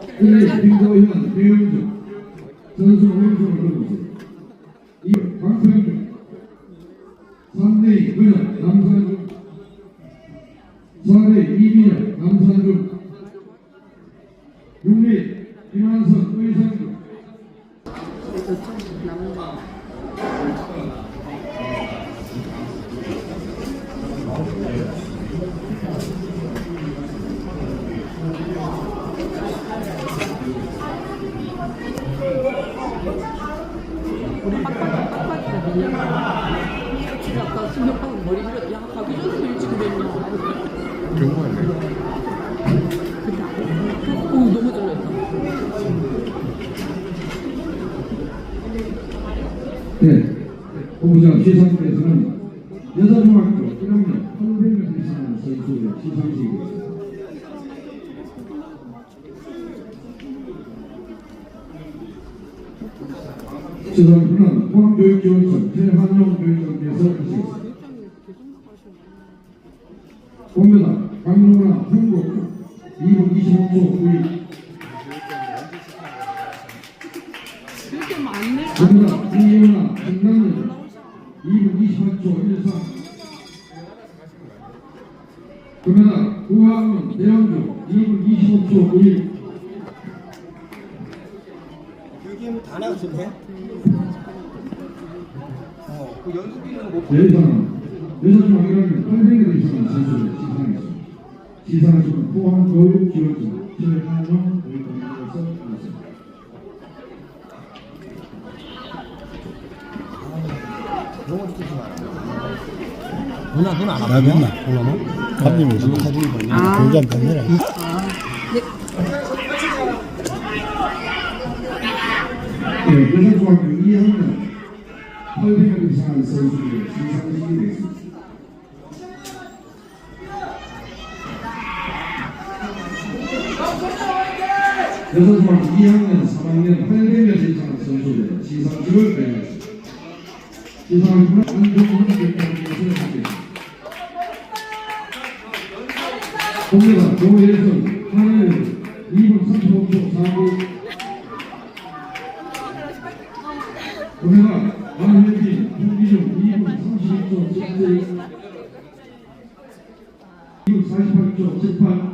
1대 김도현, 배영주 선수 오른손을 들어보세요. 2번 박성준 3대 그녀 남산준 4대 이민혁 남산준 6대 김한선 의상준 우리 빡빡 빡빡이거든요. 지금 아까 신경하고 머리 밀어. 야 가기 전에 일찍 그랬냐. 경고하네. 근데 안 오, 너무 잘했다. 네, 본부장 시상대에서는 여자중학교 1학년 800명 이상의 선수의 시상식입니다. 시상식은 포항교육지원청 최한용 교육청에서 하시겠습니다. 공매다 강용나 홍국 2분 25초 9위 그렇게 많네. 공매다 이윤아 김남일 2분 28초 13 금메달 구하은 대형주 2분 25초 91 교육임 다 나왔었네. 어, 그 연습비는 못 여자는 여자중 1학년 800명 이상의 선수를 시상했습니다. 시상식은 포항 교육 지원청 최한용 교육감에서 하겠습니다. 영어 듣지 마라. 누나 누나 안 나도 했나? 올라나? 감님이 지금 공장 갔느라. 네, 여자중학교 2학년 800명 이상의 선수들의 시상식이 되겠습니다. 여자중학교 2학년 3학년 800명 이상의 선수들의 시상식을 배우겠습니다. 시상식은 안종훈 대표님께서 하겠습니다. 공개가 조혜선 하늘 2분 35초 49 우리가 아무래도 국기점 2분 30초 10분 48초 재판